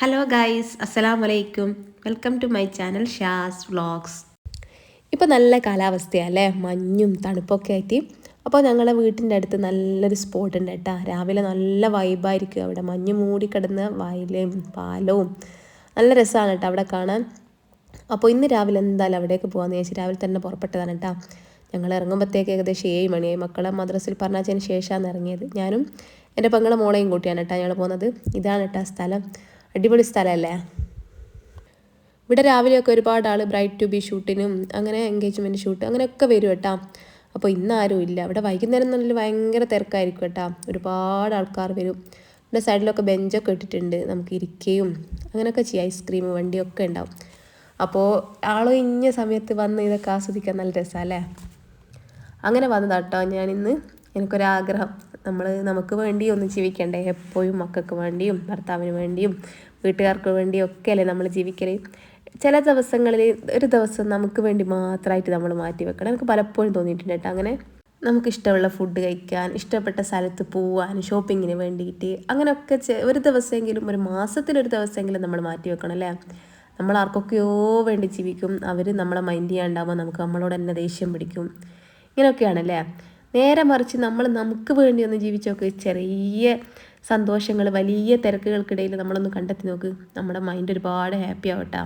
Hello guys അസ്സലാം വലൈക്കും welcome to my channel Shaz vlogs ഇപ്പോൾ നല്ല കാലാവസ്ഥയല്ലേ? മഞ്ഞും തണുപ്പൊക്കെ ആയിട്ട്. അപ്പോൾ ഞങ്ങളുടെ വീട്ടിന്റെ അടുത്ത് നല്ലൊരു സ്പോട്ട് ഉണ്ട് കേട്ടോ രാവിലെ നല്ല വൈബായിരിക്കും അവിടെ. മഞ്ഞ് മൂടിക്കിടന്ന് വയലും പാലവും. നല്ല രസമാണ് കേട്ടോ അവിടെ കാണാൻ. അപ്പോൾ ഇന്ന് രാവിലെ എന്തായാലും അവിടേക്ക് പോകാമെന്ന് ചോദിച്ചാൽ രാവിലെ തന്നെ പുറപ്പെട്ടതാണ് കേട്ടോ ഞങ്ങൾ ഇറങ്ങുമ്പോഴത്തേക്ക് ഏകദേശം ഏഴ് മണിയായി. മക്കളെ മദ്രസിൽ പറഞ്ഞതിന് ശേഷമാണ് ഇറങ്ങിയത്. ഞാനും എന്റെ പെങ്ങളെ മോളെയും കൂട്ടിയാണ് കേട്ടോ ഞങ്ങൾ പോകുന്നത് ഇതാണ് കേട്ടോ സ്ഥലം. അടിപൊളി സ്ഥലമല്ലേ ഇവിടെ രാവിലെയൊക്കെ ഒരുപാട് ആൾ ബ്രൈറ്റ് ടു ബി ഷൂട്ടിനും അങ്ങനെ എൻഗേജ്മെന്റ് ഷൂട്ട് അങ്ങനെയൊക്കെ വരും കേട്ടോ. അപ്പോൾ ഇന്ന് ആരും ഇല്ല. ഇവിടെ വൈകുന്നേരം നല്ല ഭയങ്കര തിരക്കായിരിക്കും കേട്ടോ. ഒരുപാട് ആൾക്കാർ വരും. ഇവിടെ സൈഡിലൊക്കെ ബെഞ്ചൊക്കെ ഇട്ടിട്ടുണ്ട്. നമുക്ക് ഇരിക്കുകയും അങ്ങനെയൊക്കെ ചെയ്യാം. ഐസ്ക്രീം വണ്ടിയൊക്കെ ഉണ്ടാവും. അപ്പോൾ ആളൊഴിഞ്ഞ സമയത്ത് വന്ന് ഇതൊക്കെ ആസ്വദിക്കാൻ നല്ല രസമല്ലേ അങ്ങനെ വന്നതാട്ടോ ഞാനിന്ന്. എനിക്കൊരാഗ്രഹം. നമ്മൾ നമുക്ക് വേണ്ടി ഒന്നും ജീവിക്കണ്ടേ? എപ്പോഴും മക്കൾക്ക് വേണ്ടിയും ഭർത്താവിന് വേണ്ടിയും വീട്ടുകാർക്ക് വേണ്ടിയും ഒക്കെ അല്ലേ നമ്മൾ ജീവിക്കൽ ചില ദിവസങ്ങളിൽ ഒരു ദിവസം നമുക്ക് വേണ്ടി മാത്രമായിട്ട് നമ്മൾ മാറ്റി വെക്കണം. എനിക്ക് പലപ്പോഴും തോന്നിയിട്ടുണ്ട് കേട്ടോ. അങ്ങനെ നമുക്ക് ഇഷ്ടമുള്ള ഫുഡ് കഴിക്കാൻ ഇഷ്ടപ്പെട്ട സ്ഥലത്ത് പോവാൻ ഷോപ്പിങ്ങിന് വേണ്ടിയിട്ട് അങ്ങനെയൊക്കെ ഒരു ദിവസമെങ്കിലും ഒരു മാസത്തിലൊരു ദിവസമെങ്കിലും നമ്മൾ മാറ്റി വെക്കണം അല്ലേ? നമ്മൾ ആർക്കൊക്കെയോ വേണ്ടി ജീവിക്കും. അവർ നമ്മളെ മൈൻഡ് ചെയ്യാണ്ടാവുമ്പോൾ നമുക്ക് നമ്മളോട് തന്നെ ദേഷ്യം പിടിക്കും. ഇങ്ങനെയൊക്കെയാണല്ലേ നേരെ മറിച്ച് നമ്മൾ നമുക്ക് വേണ്ടി ഒന്ന് ജീവിച്ചൊക്കെ ചെറിയ സന്തോഷങ്ങൾ വലിയ തിരക്കുകൾക്കിടയിൽ നമ്മളൊന്ന് കണ്ടെത്തി നോക്ക്. നമ്മുടെ മൈൻഡ് ഒരുപാട് ഹാപ്പി ആവട്ടെ.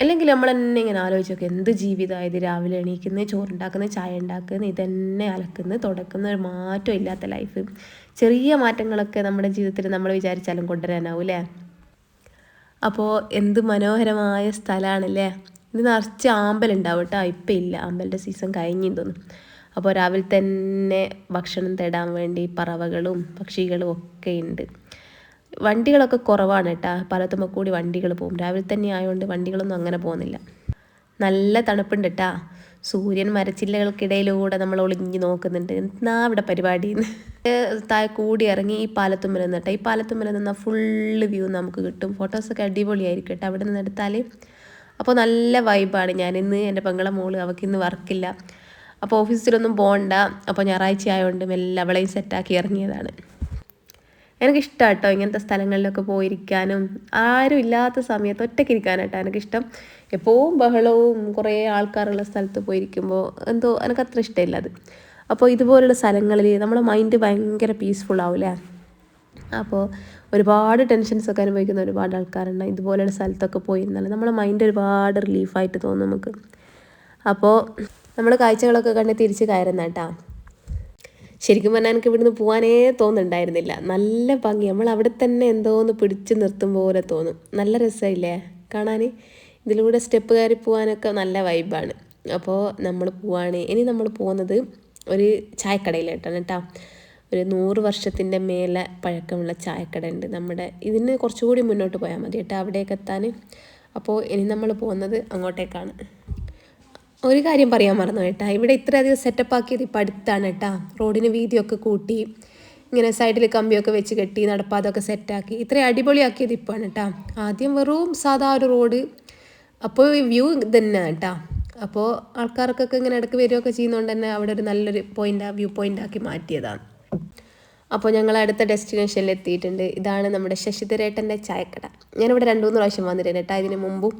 അല്ലെങ്കിൽ നമ്മൾ തന്നെ ഇങ്ങനെ ആലോചിച്ചൊക്കെ എന്ത് ജീവിതമായത് രാവിലെ എണീക്കുന്നത് ചോറുണ്ടാക്കുന്നത് ചായ ഉണ്ടാക്കുന്നത് ഇതന്നെ അലക്കുന്നത് തുടക്കുന്ന ഒരു മാറ്റം ഇല്ലാത്ത ലൈഫ് ചെറിയ മാറ്റങ്ങളൊക്കെ നമ്മുടെ ജീവിതത്തിൽ നമ്മൾ വിചാരിച്ചാലും കൊണ്ടുവരാനാവും അല്ലേ അപ്പോൾ എന്ത് മനോഹരമായ സ്ഥലമാണല്ലേ ഇത് നിറച്ച് ആമ്പലുണ്ടാവും കേട്ടോ ഇപ്പം ഇല്ല. ആമ്പലിന്റെ സീസൺ കഴിഞ്ഞു തോന്നുന്നു. അപ്പോൾ രാവിലെ തന്നെ ഭക്ഷണം തേടാൻ വേണ്ടി പറവകളും പക്ഷികളും ഒക്കെ ഉണ്ട് വണ്ടികളൊക്കെ കുറവാണ് കേട്ടോ. പലത്തുമ്പോൾ കൂടി വണ്ടികൾ പോകും രാവിലെ തന്നെ ആയതുകൊണ്ട് വണ്ടികളൊന്നും അങ്ങനെ പോകുന്നില്ല. നല്ല തണുപ്പുണ്ട് കേട്ടാ. സൂര്യൻ മരച്ചില്ലകൾക്കിടയിലൂടെ നമ്മൾ ഒളിഞ്ഞു നോക്കുന്നുണ്ട്. എന്നാ ഇവിടെ പരിപാടി താഴെ കൂടി ഇറങ്ങി ഈ പാലത്തുമ്മൽ നിന്നിട്ട്. ഈ പാലത്തുമ്മൽ നിന്നാൽ ഫുള്ള് വ്യൂ നമുക്ക് കിട്ടും. ഫോട്ടോസൊക്കെ അടിപൊളിയായിരിക്കും കേട്ടോ. അവിടെ നിന്ന് എടുത്താൽ അപ്പോൾ നല്ല വൈബാണ് ഞാനിന്ന് എന്റെ പെങ്ങളെ മോൾ അവൾക്ക് ഇന്ന് വർക്കില്ല അപ്പോൾ ഓഫീസിലൊന്നും പോകണ്ട അപ്പോൾ ഞായറാഴ്ച ആയതുകൊണ്ട് മെല്ലെ അവളെയും സെറ്റാക്കി ഇറങ്ങിയതാണ് എനിക്കിഷ്ടമാണ് കേട്ടോ ഇങ്ങനത്തെ സ്ഥലങ്ങളിലൊക്കെ പോയിരിക്കാനും. ആരും ഇല്ലാത്ത സമയത്ത് ഒറ്റയ്ക്ക് ഇരിക്കാനായിട്ടോ എനിക്കിഷ്ടം. എപ്പോഴും ബഹളവും കുറേ ആൾക്കാരുള്ള സ്ഥലത്ത് പോയിരിക്കുമ്പോൾ എന്തോ എനിക്ക് അത്ര ഇഷ്ടമില്ല അത്. അപ്പോൾ ഇതുപോലുള്ള സ്ഥലങ്ങളിൽ നമ്മുടെ മൈൻഡ് ഭയങ്കര പീസ്ഫുൾ ആവില്ലേ? അപ്പോൾ ഒരുപാട് ടെൻഷൻസ് ഒക്കെ അനുഭവിക്കുന്ന ഒരുപാട് ആൾക്കാരുണ്ട്. ഇതുപോലുള്ള സ്ഥലത്തൊക്കെ പോയിരുന്നാൽ നമ്മുടെ മൈൻഡ് ഒരുപാട് റിലീഫായിട്ട് തോന്നും നമുക്ക്. അപ്പോൾ നമ്മൾ കാഴ്ചകളൊക്കെ കണ്ട് തിരിച്ച് കയറുന്ന കേട്ടോ. ശരിക്കും പറഞ്ഞാൽ എനിക്ക് ഇവിടുന്ന് പോകാനേ തോന്നുന്നുണ്ടായിരുന്നില്ല. നല്ല ഭംഗി. നമ്മൾ അവിടെ തന്നെ എന്തോന്ന് പിടിച്ചു നിർത്തും പോലെ തോന്നും. നല്ല രസമില്ലേ കാണാൻ ഇതിലൂടെ സ്റ്റെപ്പ് കയറി പോകാനൊക്കെ നല്ല വൈബാണ്. അപ്പോൾ നമ്മൾ പോവാണ്. ഇനി നമ്മൾ പോകുന്നത് ഒരു ചായക്കടയിലായിട്ടാണ് കേട്ടോ. ഒരു നൂറ് വർഷത്തിന്റെ മേലെ പഴക്കമുള്ള ചായക്കട ഉണ്ട് നമ്മുടെ ഇതിന് കുറച്ചുകൂടി മുന്നോട്ട് പോയാൽ മതി കേട്ടോ. അവിടേക്ക് എത്താൻ. അപ്പോൾ ഇനി നമ്മൾ പോകുന്നത് അങ്ങോട്ടേക്കാണ്. ഒരു കാര്യം പറയാൻ മറന്നു കേട്ടാ. ഇവിടെ ഇത്രയധികം സെറ്റപ്പ് ആക്കിയത് ഇപ്പം അടുത്താണ് കേട്ടാ. റോഡിന് വീതിയൊക്കെ കൂട്ടി ഇങ്ങനെ സൈഡിൽ കമ്പിയൊക്കെ വെച്ച് കെട്ടി നടപ്പാതൊക്കെ സെറ്റാക്കി ഇത്രയും അടിപൊളിയാക്കിയത് ഇപ്പോഴാണ് കേട്ടാ. ആദ്യം വെറും സാധാ ഒരു റോഡ് അപ്പോൾ ഈ വ്യൂ തന്നെ കേട്ടാ. അപ്പോൾ ആൾക്കാർക്കൊക്കെ ഇങ്ങനെ ഇടയ്ക്ക് വരികയൊക്കെ ചെയ്യുന്നതുകൊണ്ട് തന്നെ അവിടെ ഒരു നല്ലൊരു പോയിന്റ് വ്യൂ പോയിന്റ് ആക്കി മാറ്റിയതാണ്. അപ്പോൾ ഞങ്ങൾ അടുത്ത ഡെസ്റ്റിനേഷനിൽ എത്തിയിട്ടുണ്ട് ഇതാണ് നമ്മുടെ ശശിധരേട്ടന്റെ ചായക്കട. ഞാനിവിടെ രണ്ട് മൂന്ന് പ്രാവശ്യം വന്നിട്ടുണ്ട് കേട്ടോ. ഇതിന് മുമ്പും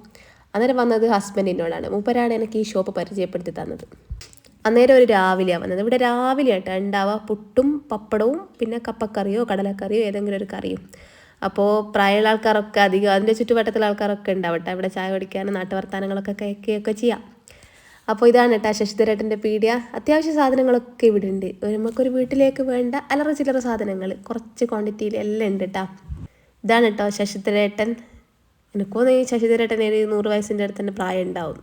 അന്നേരം വന്നത് ഹസ്ബൻഡിനോടാണ്. മൂപ്പരാണ് എനിക്ക് ഈ ഷോപ്പ് പരിചയപ്പെടുത്തി തന്നത്. അന്നേരം ഒരു രാവിലെയാണ് വന്നത്. ഇവിടെ രാവിലെ ആയിട്ട് ഉണ്ടാവുക. പുട്ടും പപ്പടവും പിന്നെ കപ്പക്കറിയോ കടലക്കറിയോ ഏതെങ്കിലും ഒരു കറിയും. അപ്പോൾ പ്രായമുള്ള ആൾക്കാരൊക്കെ അധികം അതിന്റെ ചുറ്റുവട്ടത്തിലെ ആൾക്കാരൊക്കെ ഉണ്ടാവട്ടെ. ഇവിടെ ചായ കുടിക്കാനും നാട്ടുവർത്താനങ്ങളൊക്കെ കേൾക്കുകയൊക്കെ ചെയ്യാം. അപ്പോൾ ഇതാണ് കേട്ടോ ശശിധരേട്ടന്റെ പീഡിയ. അത്യാവശ്യ സാധനങ്ങളൊക്കെ ഇവിടെ ഉണ്ട്. നമുക്കൊരു വീട്ടിലേക്ക് വേണ്ട അലറ ചില്ലറ സാധനങ്ങൾ കുറച്ച് ക്വാണ്ടിറ്റിയിൽ എല്ലാം ഉണ്ട് കേട്ടോ ഇതാണ് കേട്ടോ ശശിധരേട്ടൻ എനിക്കൊന്ന് ഈ ശശിധരേട്ടൻ ഒരു നൂറ് വയസ്സിന്റെ അടുത്ത് തന്നെ പ്രായം ഉണ്ടാവും.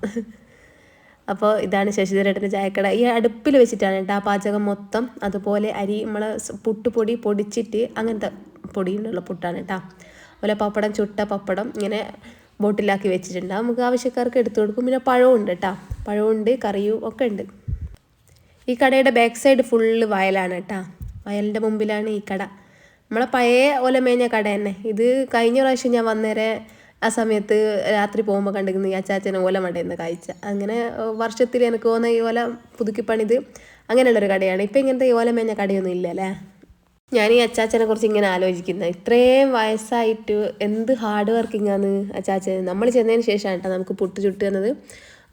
അപ്പോൾ ഇതാണ് ശശിധരേട്ടന്റെ ചായക്കട. ഈ അടുപ്പിൽ വെച്ചിട്ടാണ് കേട്ടോ ആ പാചകം മൊത്തം. അതുപോലെ അരി നമ്മൾ പുട്ടുപൊടി പൊടിച്ചിട്ട് അങ്ങനത്തെ പൊടിയിലുള്ള പുട്ടാണ് കേട്ടോ. അതുപോലെ പപ്പടം ചുട്ട പപ്പടം ഇങ്ങനെ ബോട്ടിലാക്കി വെച്ചിട്ടുണ്ട്. നമുക്ക് ആവശ്യക്കാർക്ക് എടുത്തു കൊടുക്കും. പിന്നെ പഴവും ഉണ്ട് കേട്ടോ. പഴമുണ്ട് കറിയും ഒക്കെ ഉണ്ട്. ഈ കടയുടെ ബാക്ക് സൈഡ് ഫുള്ള് വയലാണ് കേട്ടോ. വയലിന്റെ മുമ്പിലാണ് ഈ കട. നമ്മളെ പഴയ ഓലമേഞ്ഞ കട തന്നെ. ഇത് കഴിഞ്ഞ പ്രാവശ്യം ഞാൻ വന്നേരെ ആ സമയത്ത് രാത്രി പോകുമ്പോൾ കണ്ടിരുന്ന ഈ അച്ചാച്ചനെ ഓല മടയുന്ന കാഴ്ച. അങ്ങനെ വർഷത്തിൽ എനിക്ക് തോന്നുന്ന ഈ ഓല പുതുക്കിപ്പണിത് അങ്ങനെയുള്ളൊരു കടയാണ്. ഇപ്പം ഇങ്ങനത്തെ ഈ ഓല മേഞ്ഞ കടയൊന്നും ഇല്ല അല്ലേ? ഞാൻ ഈ അച്ചാച്ചനെ കുറിച്ച് ഇങ്ങനെ ആലോചിക്കുന്നത് ഇത്രയും വയസ്സായിട്ട് എന്ത് ഹാർഡ് വർക്കിംഗ് ആണ് അച്ചാച്ചൻ. നമ്മൾ ചെന്നതിന് ശേഷമാണ് കേട്ടോ നമുക്ക് പുട്ട് ചുട്ട് തന്നത്.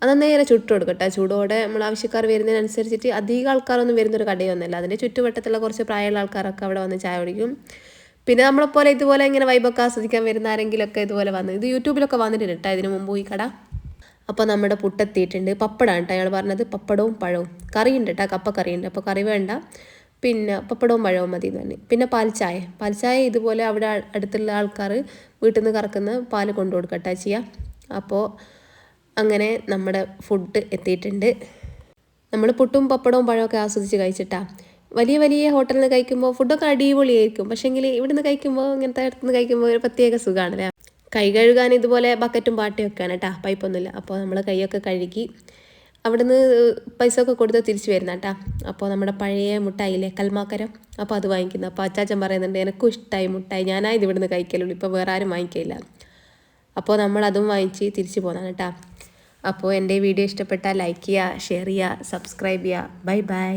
അത് നേരെ ചുട്ട് കൊടുക്കട്ടെ. ചൂടോടെ നമ്മൾ ആവശ്യക്കാർ വരുന്നതിനനുസരിച്ചിട്ട് അധികം ആൾക്കാരൊന്നും വരുന്നൊരു കടയൊന്നുമല്ല. അതിന്റെ ചുറ്റുവട്ടത്തുള്ള കുറച്ച് പ്രായമുള്ള ആൾക്കാരൊക്കെ അവിടെ വന്ന് ചായ കുടിക്കും. പിന്നെ നമ്മളെപ്പോലെ ഇതുപോലെ ഇങ്ങനെ വൈബൊക്കെ ആസ്വദിക്കാൻ വരുന്ന ആരെങ്കിലുമൊക്കെ ഇതുപോലെ വന്ന് ഇത് യൂട്യൂബിലൊക്കെ വന്നിട്ടുണ്ട് കേട്ടോ ഇതിനു മുമ്പ് ഈ കട. അപ്പോൾ നമ്മുടെ പുട്ടെത്തിയിട്ടുണ്ട് പപ്പടമാണ് കേട്ടോ അയാൾ പറഞ്ഞത്. പപ്പടവും പഴവും. കറിയുണ്ട് കേട്ടോ കപ്പ കറിയുണ്ട് അപ്പോൾ കറി വേണ്ട. പിന്നെ പപ്പടവും പഴവും മതി എന്ന് പറഞ്ഞു. പിന്നെ പാൽച്ചായ. പാൽച്ചായ ഇതുപോലെ അവിടെ അടുത്തുള്ള ആൾക്കാർ വീട്ടിൽ നിന്ന് കറക്കുന്ന പാൽ കൊണ്ടു കൊടുക്കട്ടെ ചെയ്യുക അപ്പോൾ അങ്ങനെ നമ്മുടെ ഫുഡ് എത്തിയിട്ടുണ്ട്. നമ്മൾ പുട്ടും പപ്പടവും പഴമൊക്കെ ആസ്വദിച്ച് കഴിച്ചിട്ടാ. വലിയ വലിയ ഹോട്ടലിൽ നിന്ന് കഴിക്കുമ്പോൾ ഫുഡൊക്കെ അടിപൊളിയായിരിക്കും. പക്ഷേങ്കിൽ ഇവിടുന്ന് കഴിക്കുമ്പോൾ ഇങ്ങനത്തെ അടുത്തുനിന്ന് കഴിക്കുമ്പോൾ ഒരു പ്രത്യേക സുഖമാണല്ലേ കൈ കഴുകാൻ ഇതുപോലെ ബക്കറ്റും പാട്ടയും ഒക്കെയാണ് കേട്ടോ പൈപ്പൊന്നുമില്ല. അപ്പോൾ നമ്മൾ കൈയൊക്കെ കഴുകി അവിടുന്ന് പൈസ ഒക്കെ കൊടുത്ത് തിരിച്ചു വരുന്ന കേട്ടാ. അപ്പോൾ നമ്മുടെ പഴയ മുട്ടായില്ലേ കൽമാക്കരം? അപ്പോൾ അത് വാങ്ങിക്കുന്നു. അപ്പോൾ അച്ചാച്ചൻ പറയുന്നുണ്ട് എനിക്കും ഇഷ്ടമായി മുട്ടായി. ഞാനായത് ഇവിടുന്ന് കഴിക്കലുള്ളൂ. ഇപ്പോൾ വേറെ ആരും വാങ്ങിക്കില്ല അപ്പോൾ നമ്മൾ അതും വാങ്ങിച്ച് തിരിച്ചു പോകുന്നതാണ് കേട്ടോ. അപ്പോൾ എന്റെ വീഡിയോ ഇഷ്ടപ്പെട്ടാൽ ലൈക്ക് ചെയ്യുക ഷെയർ ചെയ്യുക സബ്സ്ക്രൈബ് ചെയ്യുക. Bye bye.